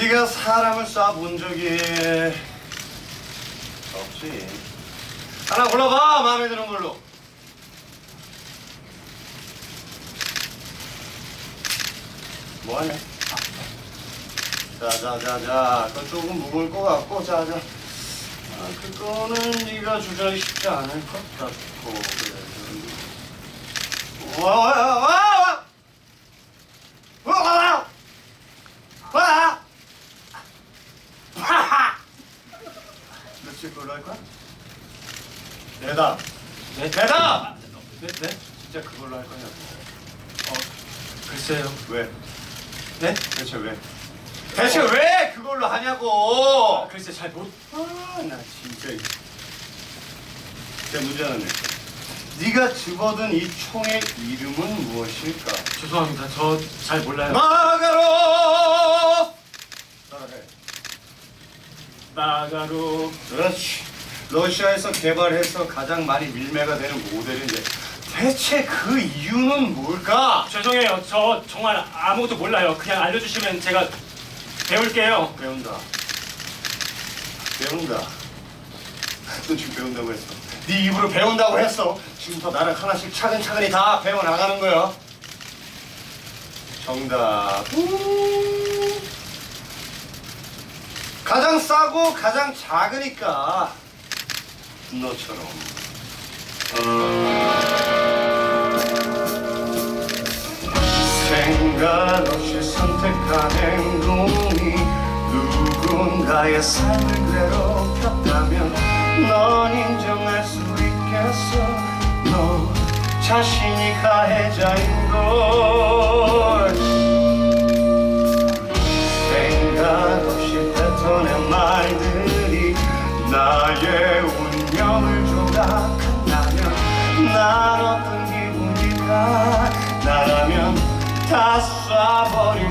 네가 사람을 쏴본 적이 없지. 하나 골라봐 마음에 드는 걸로. 뭐하냐? 자자자자, 그건 조금 무거울 것 같고, 자자. 아, 그거는 네가 조절하기 쉽지 않을 것 같고. 그래. 와, 와, 와, 와, 와, 와, 와, 와. 며칠 걸로 할 거야? 대답. 네? 대답. 네? 네? 진짜 그걸로 할 거냐고. 어, 글쎄요. 왜? 네? 대체 왜? 대체 왜 그걸로 하냐고. 글쎄 잘 못. 아, 나 진짜. 제 문제는 네가 집어든 이 총의 이름은 무엇일까? 죄송합니다. 저 잘 몰라요. 마가 나가로. 그렇지. 러시아에서 개발해서 가장 많이 밀매가 되는 모델인데 대체 그 이유는 뭘까? 죄송해요. 저 정말 아무것도 몰라요. 그냥 알려주시면 제가 배울게요. 배운다. 배운다. 너 지금 배운다고 했어. 네 입으로 배운다고 했어. 지금부터 나랑 하나씩 차근차근히 다 배워 나가는 거야. 정답. 우. 가장 싸고 가장 작으니까 너처럼. 생각 없이 선택한 행동이 누군가의 삶을 괴롭혔다면 넌 인정할 수 있겠어 너 자신이 가해자인 걸 뱉어낸 말들이 나의 운명을 조각한다면 난 어떤 기분일까? 나라면 다 쏴버릴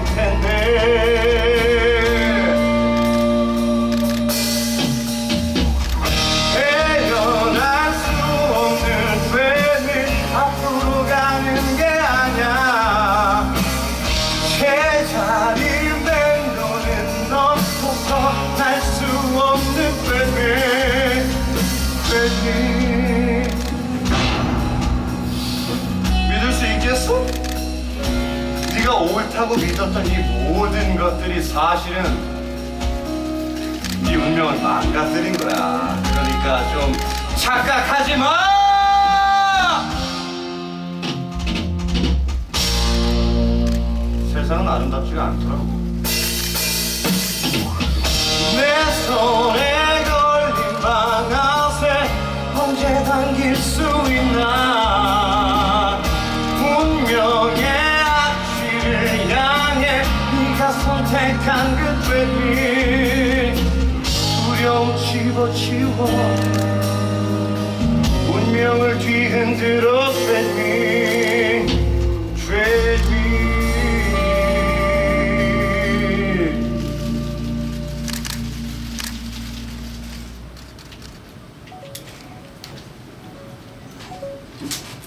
네가 옳다고 믿었던 이 모든 것들이 사실은 네 운명을 망가뜨린 거야 그러니까 좀 착각하지 마! 세상은 아름답지가 않더라고. 내 손에 걸린 방아쇠 언제 당길 수 있나? 네가 선택한 그 죄를 두려움 집어치워 운명을 뒤흔들어 쇠니 죄니 t